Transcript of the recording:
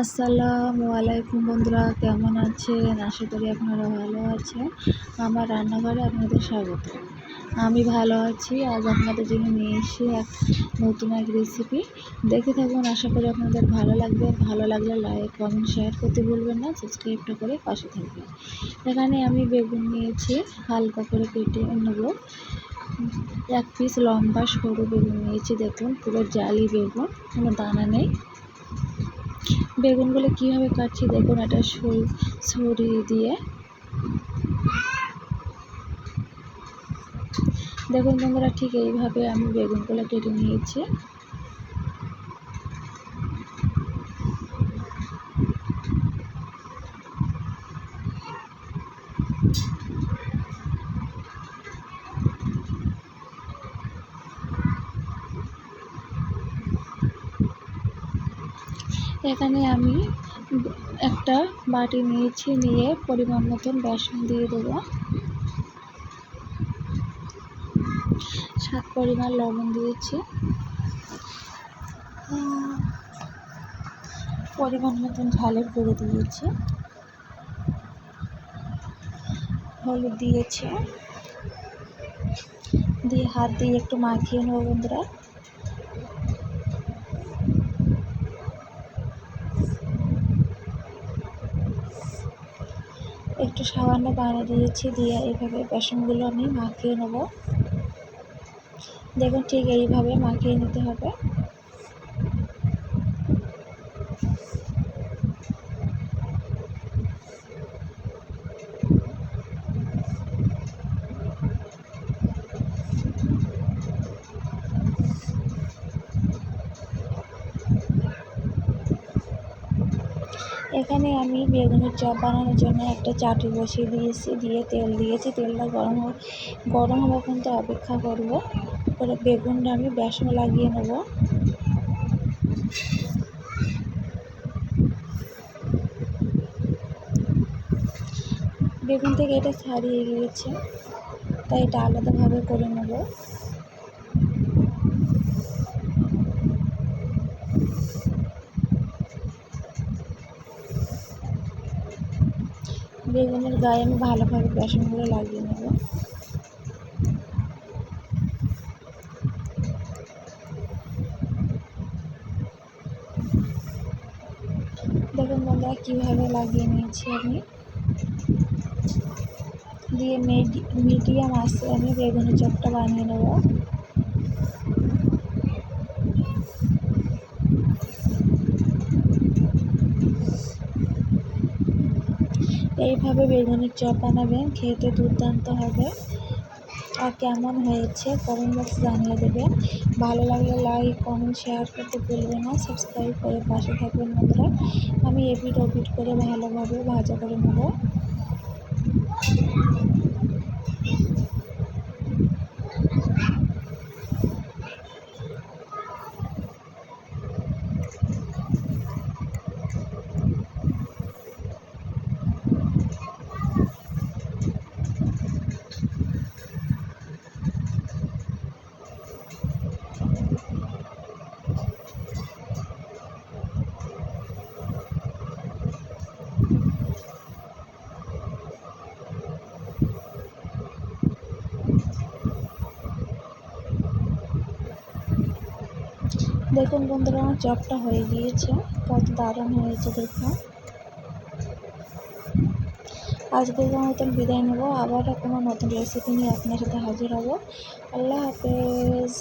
আসসালামু আলাইকুম বন্ধুরা, কেমন আছেন? আশা করি আপনারা ভালো আছেন। আমার রান্নাঘরে আপনাদের স্বাগত। আমি ভালো আছি। আজ আপনাদের জন্য নিয়ে এসে এক নতুন এক রেসিপি দেখে থাকুন, আশা করি আপনাদের ভালো লাগবে। ভালো লাগলে লাইক কমেন্ট শেয়ার করতে ভুলবেন না। সাবস্ক্রাইবটা করে পাশে থাকবেন। এখানে আমি বেগুন নিয়েছি, হালকা করে কেটে নেব। এক পিস লম্বা সরু বেগুন নিয়েছি, দেখুন, পুরো জালি বেগুন, কোনো দানা নেই। বেগুনগুলো কীভাবে কাটছি দেখুন একটা ছুরি দিয়ে। দেখুন বন্ধুরা, ঠিক এইভাবে আমি বেগুনগুলো কেটে নিয়েছি। এখানে আমি একটা বাটি নিয়েছি, নিয়ে পরিমাণ মতন বেসন দিয়ে দেবো। সাত পরিমাণ লবণ দিয়েছি। পরিমাণ মতন ঝালের গুঁড়ো দিয়েছি। হলুদ দিয়েছি। দিয়ে হাত দিয়ে একটু মাখিয়ে নেব বন্ধুরা। একটু সামান্য পানি দিয়েছি, দিয়ে এইভাবে বেসনগুলো আমি মাখিয়ে নেব। দেখুন ঠিক এইভাবে মাখিয়ে নিতে হবে। এখানে আমি বেগুনের চপ বানানোর জন্য একটা চাটু বসিয়ে দিয়েছি, দিয়ে তেল দিয়েছি। তেলটা গরম গরম হওয়া পর্যন্ত অপেক্ষা করব। করে বেগুনটা আমি বেসন লাগিয়ে নেব। বেগুন থেকে এটা ছাড়িয়ে গিয়েছে, তাই এটা আলাদাভাবে করে নেব। বেগুনের গায়ে আমি ভালোভাবে বেসনগুলো লাগিয়ে নেব। দেখুন বন্ধুরা, কীভাবে লাগিয়ে নিয়েছি আমি। দিয়ে মিডিয়াম আসে আমি বেগুনের চপটা বানিয়ে নেব। এইভাবে বেগুনের চপ বানাবেন খেতে দুর্দান্ত হবে। আর কেমন হয়েছে কমেন্ট বক্সে জানিয়ে দেবেন। ভালো লাগলে লাইক কমেন্ট শেয়ার করতে ভুলবেন না। সাবস্ক্রাইব করে পাশে থাকবেন বন্ধুরা। আমি এপিট ওপিট করে ভালোভাবে ভাজা করে নেব। দেখুন বন্ধুরা, আমার চপটা হয়ে গিয়েছে। কত দারুণ হয়েছে, দেখুন। আজকের মতন বিদায় নেব। আবার কোনো নতুন রেসিপি নিয়ে আপনার সাথে হাজির হব। আল্লাহ হাফেজ।